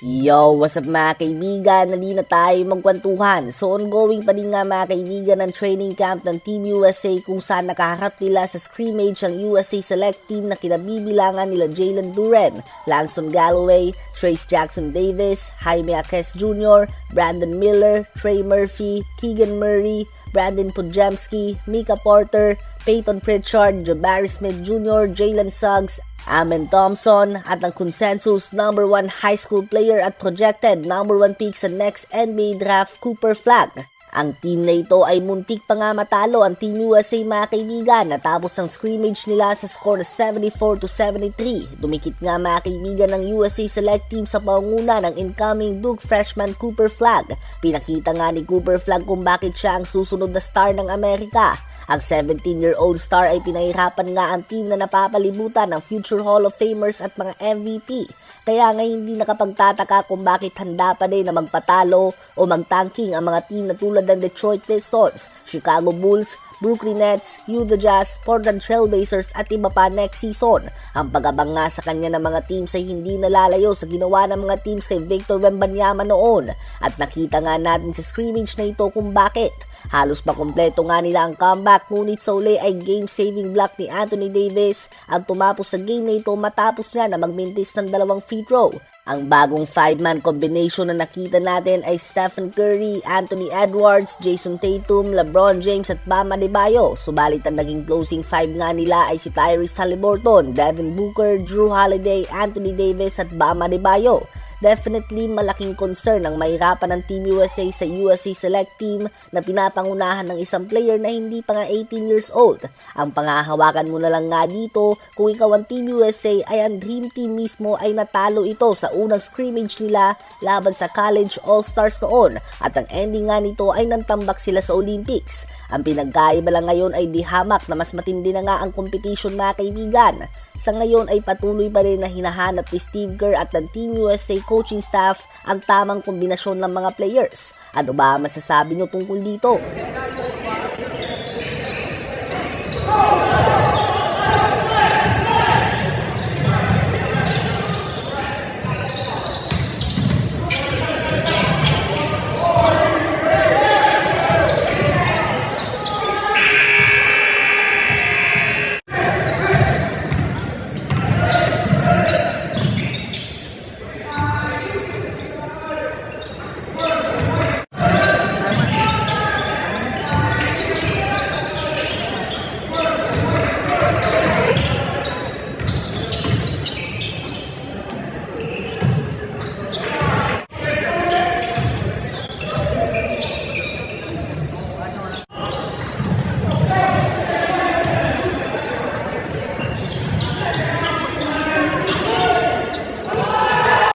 Yo, what's up mga kaibigan? Nali na tayo magkwentuhan. So ongoing pa din nga mga kaibigan ng training camp ng Team USA kung saan nakaharap nila sa scrimmage ang USA Select Team na kinabibilangan nila Jalen Duren, Langston Galloway, Trace Jackson Davis, Jaime Akes Jr., Brandon Miller, Trey Murphy, Keegan Murray, Brandon Podjemski, Mika Porter, Peyton Pritchard, Jabari Smith Jr., Jalen Suggs, Amen Thompson at ang consensus number 1 high school player at projected number 1 pick sa next NBA draft Cooper Flag. Ang team na ito ay muntik pa nga matalo ang Team USA mga kaibigan natapos ang scrimmage nila sa score na 74 to 73. Dumikit nga mga kaibigan ng USA Select Team sa panguna ng incoming Duke freshman Cooper Flag. Pinakita nga ni Cooper Flag kung bakit siya ang susunod na star ng Amerika. Ang 17-year-old star ay pinahirapan nga ang team na napapalibutan ng future Hall of Famers at mga MVP. Kaya nga hindi nakapagtataka kung bakit handa pa din na magpatalo o magtanking ang mga team na tulad ng Detroit Pistons, Chicago Bulls, Brooklyn Nets, Utah Jazz, Portland Trailblazers at iba pa next season. Ang pagabang nga sa kanya ng mga teams ay hindi nalalayo sa ginawa ng mga teams kay Victor Wembanyama noon. At nakita nga natin sa scrimmage na ito kung bakit. Halos pa kompleto nga nila ang comeback ngunit sa uli ay game-saving block ni Anthony Davis ang tumapos sa game na ito matapos niya na magmintis ng dalawang free throw. Ang bagong five-man combination na nakita natin ay Stephen Curry, Anthony Edwards, Jason Tatum, LeBron James at Bam Adebayo. Subalit ang naging closing five nga nila ay si Tyrese Halliburton, Devin Booker, Drew Holiday, Anthony Davis at Bam Adebayo. Definitely malaking concern ang mahirapan ng Team USA sa USA Select Team na pinapangunahan ng isang player na hindi pa nga 18 years old. Ang pangahawakan mo na lang nga dito kung ikaw ang Team USA ay ang Dream Team mismo ay natalo ito sa unang scrimmage nila laban sa College All-Stars noon at ang ending nga nito ay nantambak sila sa Olympics. Ang pinagkaiba lang ngayon ay di hamak na mas matindi na nga ang competition mga kaibigan. Sa ngayon ay patuloy pa rin na hinahanap ni Steve Kerr at ng Team USA coaching staff ang tamang kombinasyon ng mga players. Ano ba masasabi nyo tungkol dito?